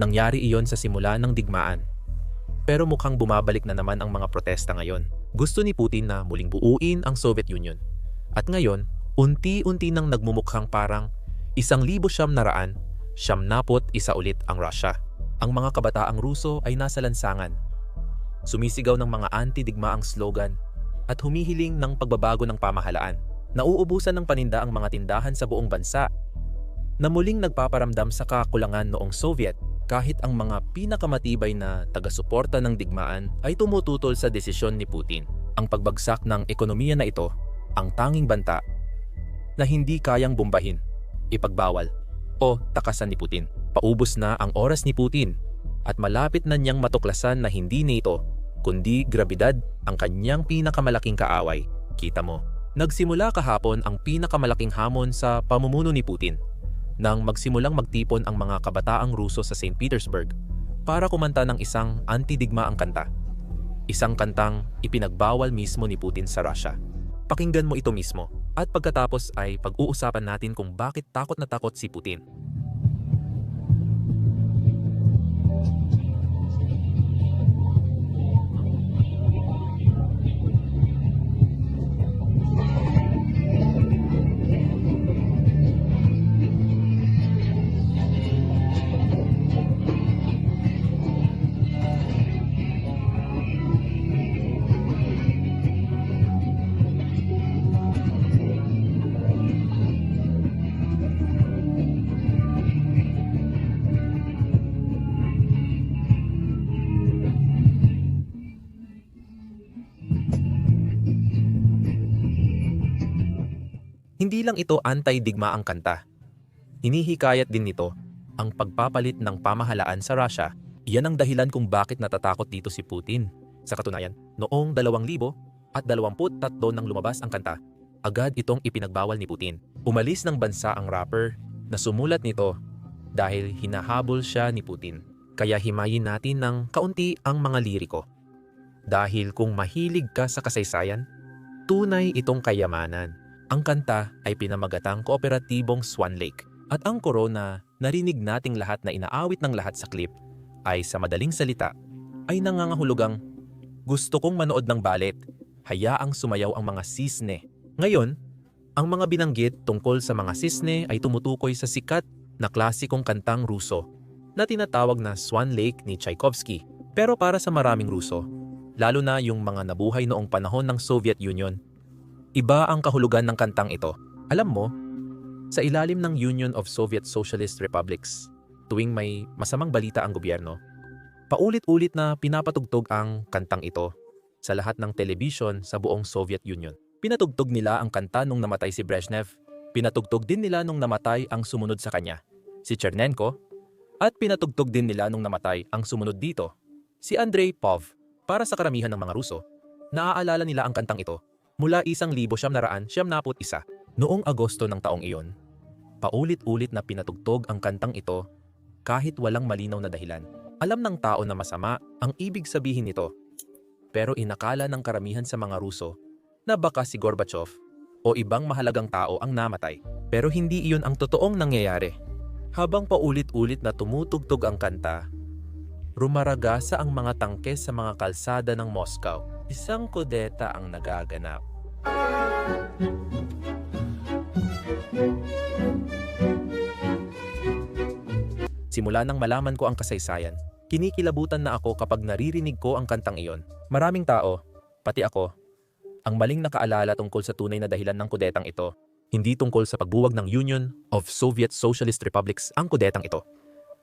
Nangyari iyon sa simula ng digmaan. Pero mukhang bumabalik na naman ang mga protesta ngayon. Gusto ni Putin na muling buuin ang Soviet Union. At ngayon, unti-unti nang nagmumukhang parang isang libo siyam na raan, siyam napot isa ulit ang Russia. Ang mga kabataang Ruso ay nasa lansangan. Sumisigaw ng mga anti-digmaang slogan at humihiling ng pagbabago ng pamahalaan. Nauubusan ng paninda ang mga tindahan sa buong bansa na muling nagpaparamdam sa kakulangan noong Soviet kahit ang mga pinakamatibay na taga-suporta ng digmaan ay tumututol sa desisyon ni Putin. Ang pagbagsak ng ekonomiya na ito, ang tanging banta na hindi kayang bombahin, ipagbawal o takasan ni Putin. Paubos na ang oras ni Putin at malapit na niyang matuklasan na hindi nito kundi grabidad ang kanyang pinakamalaking kaaway. Kita mo, nagsimula kahapon ang pinakamalaking hamon sa pamumuno ni Putin nang magsimulang magtipon ang mga kabataang Ruso sa St. Petersburg para kumanta ng isang anti-digmaang kanta. Isang kantang ipinagbawal mismo ni Putin sa Russia. Pakinggan mo ito mismo at pagkatapos ay pag-uusapan natin kung bakit takot na takot si Putin. Hindi lang ito anti-digmaang kanta. Hinihikayat din nito ang pagpapalit ng pamahalaan sa Russia. Iyan ang dahilan kung bakit natatakot dito si Putin. Sa katunayan, noong 2000 at 23 nang lumabas ang kanta, agad itong ipinagbawal ni Putin. Umalis ng bansa ang rapper na sumulat nito dahil hinahabol siya ni Putin. Kaya himayin natin ng kaunti ang mga liriko. Dahil kung mahilig ka sa kasaysayan, tunay itong kayamanan. Ang kanta ay pinamagatang kooperatibong Swan Lake at ang koro na narinig nating lahat na inaawit ng lahat sa clip ay sa madaling salita ay nangangahulugang gusto kong manood ng ballet, hayaang sumayaw ang mga sisne. Ngayon, ang mga binanggit tungkol sa mga sisne ay tumutukoy sa sikat na klasikong kantang Ruso na tinatawag na Swan Lake ni Tchaikovsky. Pero para sa maraming Ruso, lalo na yung mga nabuhay noong panahon ng Soviet Union, Iba ang kahulugan ng kantang ito. Alam mo, sa ilalim ng Union of Soviet Socialist Republics, tuwing may masamang balita ang gobyerno, paulit-ulit na pinapatugtog ang kantang ito sa lahat ng television sa buong Soviet Union. Pinatugtog nila ang kanta nung namatay si Brezhnev, pinatugtog din nila nung namatay ang sumunod sa kanya, si Chernenko, at pinatugtog din nila nung namatay ang sumunod dito, si Andrei Pov. Para sa karamihan ng mga Ruso, naaalala nila ang kantang ito mula isang libo siyam naraan siyam naput isa. Noong Agosto ng taong iyon, paulit-ulit na pinatugtog ang kantang ito kahit walang malinaw na dahilan. Alam ng tao na masama ang ibig sabihin nito. Pero inakala ng karamihan sa mga Ruso na baka si Gorbachev o ibang mahalagang tao ang namatay. Pero hindi iyon ang totoong nangyayari. Habang paulit-ulit na tumutugtog ang kanta, rumaragasa ang mga tangke sa mga kalsada ng Moscow. Isang kudeta ang nagaganap. Simula nang malaman ko ang kasaysayan, kinikilabutan na ako kapag naririnig ko ang kantang iyon. Maraming tao, pati ako, ang maling nakaalala tungkol sa tunay na dahilan ng kudetang ito. Hindi tungkol sa pagbuwag ng Union of Soviet Socialist Republics ang kudetang ito.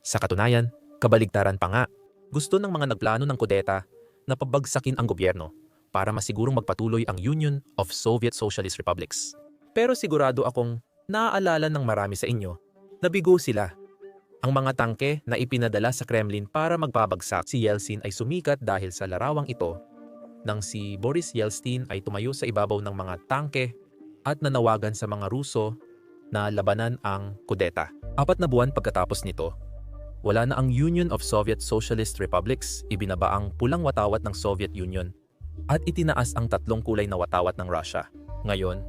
Sa katunayan, kabaligtaran pa nga, gusto ng mga nagplano ng kudeta na pabagsakin ang gobyerno para masigurong magpatuloy ang Union of Soviet Socialist Republics. Pero sigurado akong naaalala ng marami sa inyo na bigo sila. Ang mga tangke na ipinadala sa Kremlin para magpabagsak si Yeltsin ay sumikat dahil sa larawang ito nang si Boris Yeltsin ay tumayo sa ibabaw ng mga tangke at nanawagan sa mga Ruso na labanan ang kudeta. Apat na buwan pagkatapos nito, wala na ang Union of Soviet Socialist Republics, ibinaba ang pulang watawat ng Soviet Union at itinaas ang tatlong kulay na watawat ng Russia. Ngayon,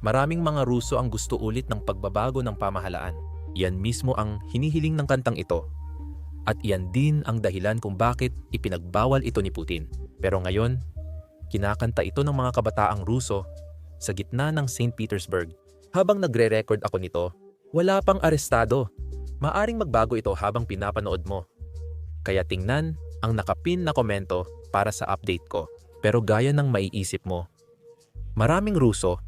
maraming mga Ruso ang gusto ulit ng pagbabago ng pamahalaan. Yan mismo ang hinihiling ng kantang ito. At iyan din ang dahilan kung bakit ipinagbawal ito ni Putin. Pero ngayon, kinakanta ito ng mga kabataang Ruso sa gitna ng St. Petersburg. Habang nagre-record ako nito, wala pang arestado. Maaring magbago ito habang pinapanood mo. Kaya tingnan ang nakapin na komento para sa update ko. Pero gaya ng maiisip mo, maraming Ruso,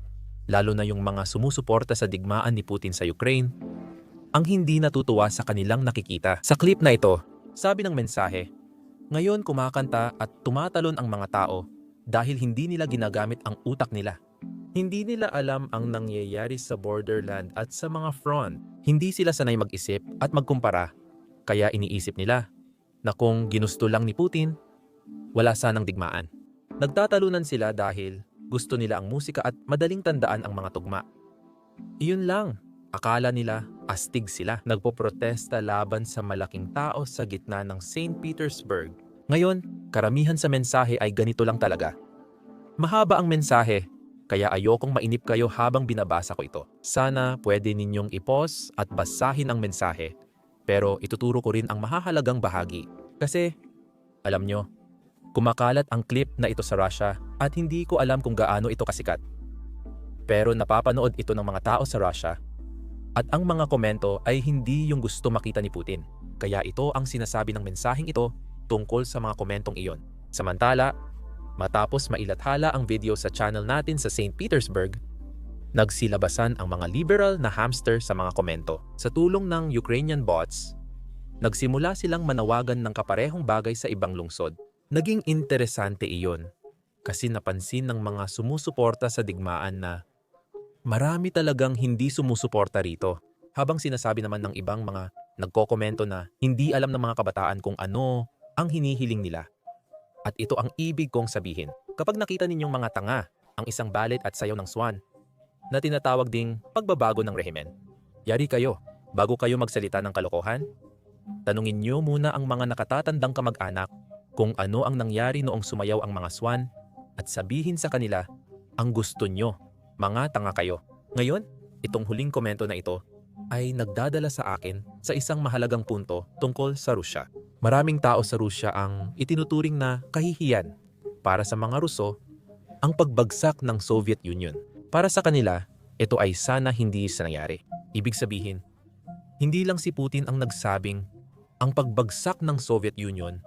lalo na yung mga sumusuporta sa digmaan ni Putin sa Ukraine, ang hindi natutuwa sa kanilang nakikita. Sa clip na ito, sabi ng mensahe, ngayon kumakanta at tumatalon ang mga tao dahil hindi nila ginagamit ang utak nila. Hindi nila alam ang nangyayari sa borderland at sa mga front. Hindi sila sanay mag-isip at magkumpara, kaya iniisip nila na kung ginusto lang ni Putin, wala sanang digmaan. Nagtatalunan sila dahil gusto nila ang musika at madaling tandaan ang mga tugma. Iyon lang, akala nila astig sila. Nagpoprotesta laban sa malaking tao sa gitna ng St. Petersburg. Ngayon, karamihan sa mensahe ay ganito lang talaga. Mahaba ang mensahe, kaya ayokong mainip kayo habang binabasa ko ito. Sana pwede ninyong ipos at basahin ang mensahe, pero ituturo ko rin ang mahahalagang bahagi. Kasi, alam nyo, kumakalat ang clip na ito sa Russia at hindi ko alam kung gaano ito kasikat. Pero napapanood ito ng mga tao sa Russia at ang mga komento ay hindi yung gusto makita ni Putin. Kaya ito ang sinasabi ng mensaheng ito tungkol sa mga komentong iyon. Samantala, matapos mailathala ang video sa channel natin sa St. Petersburg, nagsilabasan ang mga liberal na hamster sa mga komento. Sa tulong ng Ukrainian bots, nagsimula silang manawagan ng kaparehong bagay sa ibang lungsod. Naging interesante iyon kasi napansin ng mga sumusuporta sa digmaan na marami talagang hindi sumusuporta rito. Habang sinasabi naman ng ibang mga nagkokomento na hindi alam ng mga kabataan kung ano ang hinihiling nila. At ito ang ibig kong sabihin. Kapag nakita ninyong mga tanga, ang isang balit at sayaw ng swan, na tinatawag ding pagbabago ng rehimen. Yari kayo, bago kayo magsalita ng kalokohan, tanungin niyo muna ang mga nakatatandang kamag-anak kung ano ang nangyari noong sumayaw ang mga swan at sabihin sa kanila ang gusto nyo, mga tanga kayo. Ngayon, itong huling komento na ito ay nagdadala sa akin sa isang mahalagang punto tungkol sa Rusya. Maraming tao sa Rusya ang itinuturing na kahihiyan para sa mga Ruso ang pagbagsak ng Soviet Union. Para sa kanila, ito ay sana hindi sa nangyari. Ibig sabihin, hindi lang si Putin ang nagsabing ang pagbagsak ng Soviet Union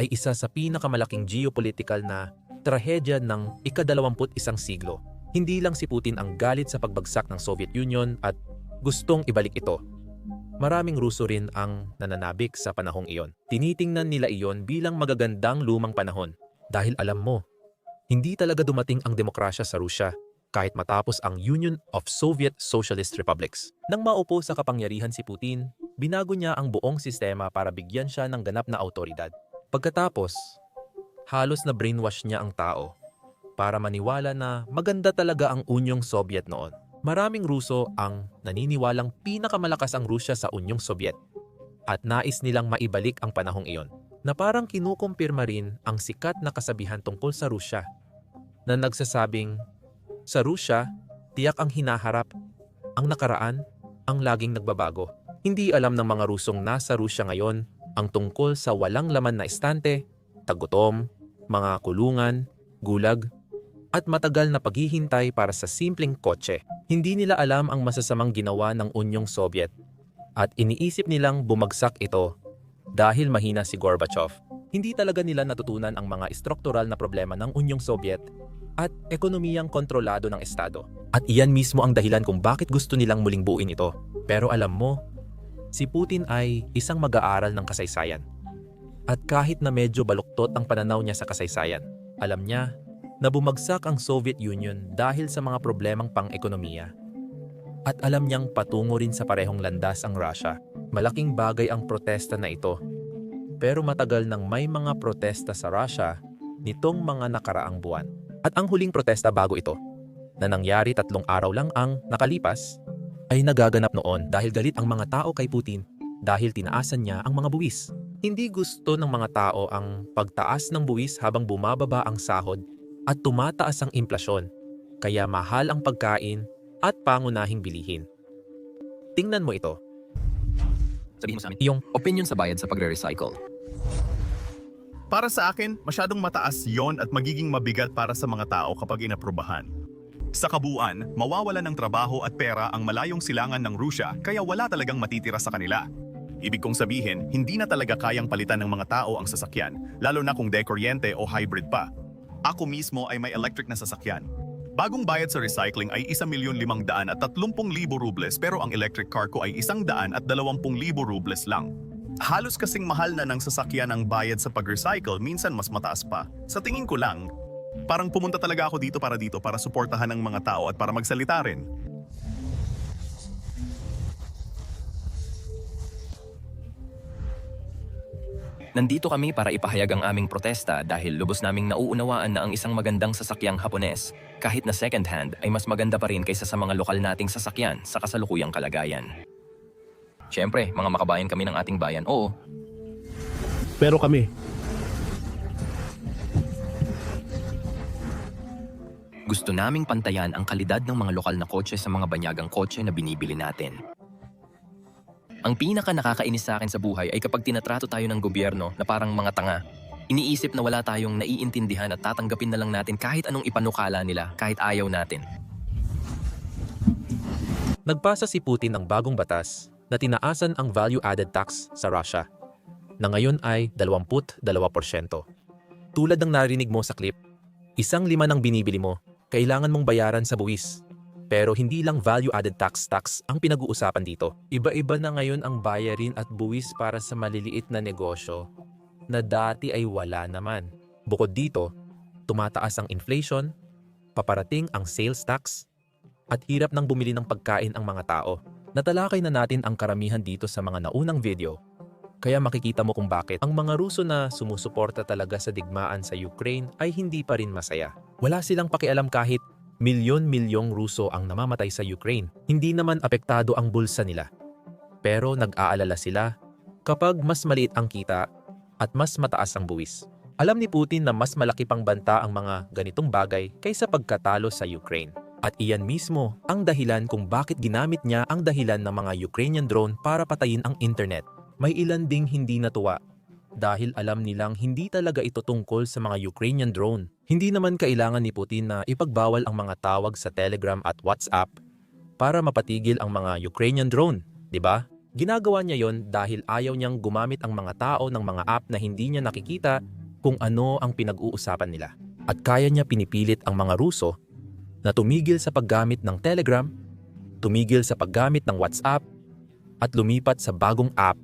ay isa sa pinakamalaking geopolitical na trahedya ng ikadalawamput isang siglo. Hindi lang si Putin ang galit sa pagbagsak ng Soviet Union at gustong ibalik ito. Maraming Ruso rin ang nananabik sa panahong iyon. Tinitingnan nila iyon bilang magagandang lumang panahon. Dahil alam mo, hindi talaga dumating ang demokrasya sa Rusya kahit matapos ang Union of Soviet Socialist Republics. Nang maupo sa kapangyarihan si Putin, binago niya ang buong sistema para bigyan siya ng ganap na autoridad. Pagkatapos, halos na brainwash niya ang tao para maniwala na maganda talaga ang Unyong Soviet noon. Maraming Ruso ang naniniwalang pinakamalakas ang Rusya sa Unyong Soviet at nais nilang maibalik ang panahong iyon na parang kinukumpirma rin ang sikat na kasabihan tungkol sa Rusya na nagsasabing sa Rusya, tiyak ang hinaharap, ang nakaraan, ang laging nagbabago. Hindi alam ng mga Rusong nasa Rusya ngayon ang tungkol sa walang laman na estante, tagutom, mga kulungan, gulag, at matagal na paghihintay para sa simpleng kotse. Hindi nila alam ang masasamang ginawa ng Unyong Soviet at iniisip nilang bumagsak ito dahil mahina si Gorbachev. Hindi talaga nila natutunan ang mga struktural na problema ng Unyong Soviet at ekonomiyang kontrolado ng Estado. At iyan mismo ang dahilan kung bakit gusto nilang muling buuin ito. Pero alam mo, si Putin ay isang mag-aaral ng kasaysayan. At kahit na medyo baluktot ang pananaw niya sa kasaysayan, alam niya na bumagsak ang Soviet Union dahil sa mga problemang pang-ekonomiya. At alam niyang patungo rin sa parehong landas ang Russia. Malaking bagay ang protesta na ito. Pero matagal nang may mga protesta sa Russia nitong mga nakaraang buwan. At ang huling protesta bago ito, na nangyari tatlong araw lang ang nakalipas, ay nagaganap noon dahil galit ang mga tao kay Putin dahil tinaasan niya ang mga buwis. Hindi gusto ng mga tao ang pagtaas ng buwis habang bumababa ang sahod at tumataas ang implasyon, kaya mahal ang pagkain at pangunahing bilihin. Tingnan mo ito. Sabihin mo sa amin. Iyong Opinion sa bayad sa pagre-recycle. Para sa akin, masyadong mataas yon at magiging mabigat para sa mga tao kapag inaprubahan. Sa kabuuan, mawawalan ng trabaho at pera ang malayong silangan ng Rusya kaya wala talagang matitira sa kanila. Ibig kong sabihin, hindi na talaga kayang palitan ng mga tao ang sasakyan, lalo na kung dekuryente o hybrid pa. Ako mismo ay may electric na sasakyan. Bagong bayad sa recycling ay 1,500,000 at 30,000 rubles pero ang electric car ko ay 100 at 20,000 rubles lang. Halos kasing mahal na ng sasakyan ang bayad sa pag-recycle, minsan mas mataas pa. Sa tingin ko lang, parang pumunta talaga ako dito para dito para suportahan ng mga tao at para magsalita rin. Nandito kami para ipahayag ang aming protesta dahil lubos naming nauunawaan na ang isang magandang sasakyang Hapones, kahit na second hand, ay mas maganda pa rin kaysa sa mga lokal nating sasakyan sa kasalukuyang kalagayan. Siyempre, mga makabayan kami ng ating bayan, oo, Pero kami, gusto naming pantayan ang kalidad ng mga lokal na kotse sa mga banyagang kotse na binibili natin. Ang pinaka nakakainis sa akin sa buhay ay kapag tinatrato tayo ng gobyerno na parang mga tanga. Iniisip na wala tayong naiintindihan at tatanggapin na lang natin kahit anong ipanukala nila kahit ayaw natin. Nagpasa si Putin ng bagong batas na tinaasan ang value-added tax sa Russia, na ngayon ay 22%. Tulad ng narinig mo sa clip, isang lima ng binibili mo, kailangan mong bayaran sa buwis. Pero hindi lang value-added tax tax ang pinag-uusapan dito. Iba-iba na ngayon ang bayarin at buwis para sa maliliit na negosyo na dati ay wala naman. Bukod dito, tumataas ang inflation, paparating ang sales tax, at hirap nang bumili ng pagkain ang mga tao. Natalakay na natin ang karamihan dito sa mga naunang video. Kaya makikita mo kung bakit ang mga Ruso na sumusuporta talaga sa digmaan sa Ukraine ay hindi pa rin masaya. Wala silang pakialam kahit milyon-milyong Ruso ang namamatay sa Ukraine. Hindi naman apektado ang bulsa nila. Pero nag-aalala sila kapag mas maliit ang kita at mas mataas ang buwis. Alam ni Putin na mas malaki pang banta ang mga ganitong bagay kaysa pagkatalo sa Ukraine. At iyan mismo ang dahilan kung bakit ginamit niya ang dahilan ng mga Ukrainian drone para patayin ang internet. May ilan ding hindi natuwa dahil alam nilang hindi talaga ito tungkol sa mga Ukrainian drone. Hindi naman kailangan ni Putin na ipagbawal ang mga tawag sa Telegram at WhatsApp para mapatigil ang mga Ukrainian drone, 'di ba? Ginagawa niya 'yon dahil ayaw niyang gumamit ang mga tao ng mga app na hindi niya nakikita kung ano ang pinag-uusapan nila. At kaya niya pinipilit ang mga Ruso na tumigil sa paggamit ng Telegram, tumigil sa paggamit ng WhatsApp, at lumipat sa bagong app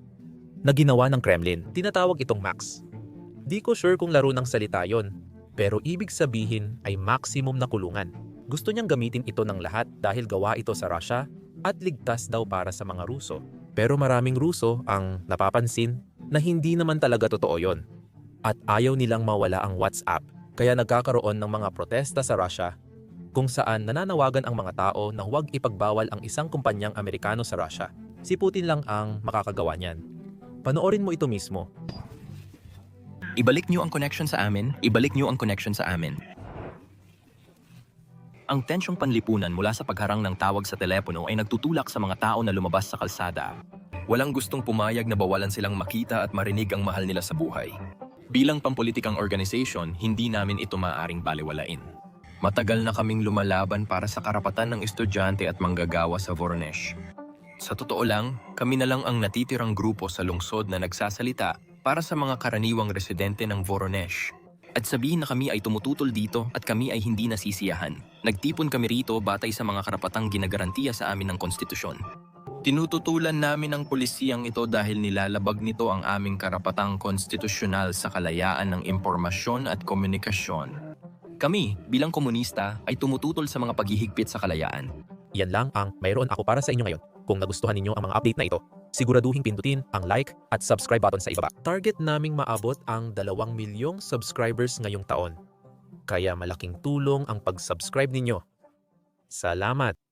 na ginawa ng Kremlin. Tinatawag itong Max. Di ko sure kung laro ng salita yon, pero ibig sabihin ay maximum na kulungan. Gusto niyang gamitin ito ng lahat dahil gawa ito sa Russia at ligtas daw para sa mga Ruso. Pero maraming Ruso ang napapansin na hindi naman talaga totoo yon. At ayaw nilang mawala ang WhatsApp kaya nagkakaroon ng mga protesta sa Russia kung saan nananawagan ang mga tao na huwag ipagbawal ang isang kumpanyang Amerikano sa Russia. Si Putin lang ang makakagawa niyan. Panoorin mo ito mismo. Ibalik niyo ang connection sa amin, ibalik niyo ang connection sa amin. Ang tensyong panlipunan mula sa pagharang ng tawag sa telepono ay nagtutulak sa mga tao na lumabas sa kalsada. Walang gustong pumayag na bawalan silang makita at marinig ang mahal nila sa buhay. Bilang pampolitikang organisasyon, hindi namin ito maaaring baliwalain. Matagal na kaming lumalaban para sa karapatan ng estudyante at manggagawa sa Voronezh. Sa totoo lang, kami na lang ang natitirang grupo sa lungsod na nagsasalita para sa mga karaniwang residente ng Voronezh. At sabihin na kami ay tumututol dito at kami ay hindi nasisiyahan. Nagtipon kami rito batay sa mga karapatang ginagarantiya sa amin ng konstitusyon. Tinututulan namin ang pulisiyang ito dahil nilalabag nito ang aming karapatang konstitusyonal sa kalayaan ng impormasyon at komunikasyon. Kami, bilang komunista, ay tumututol sa mga paghihigpit sa kalayaan. Yan lang ang mayroon ako para sa inyo ngayon. Kung nagustuhan ninyo ang mga update na ito, siguraduhin pindutin ang like at subscribe button sa ibaba. Target naming maabot ang 2 milyong subscribers ngayong taon. Kaya malaking tulong ang pag-subscribe ninyo. Salamat!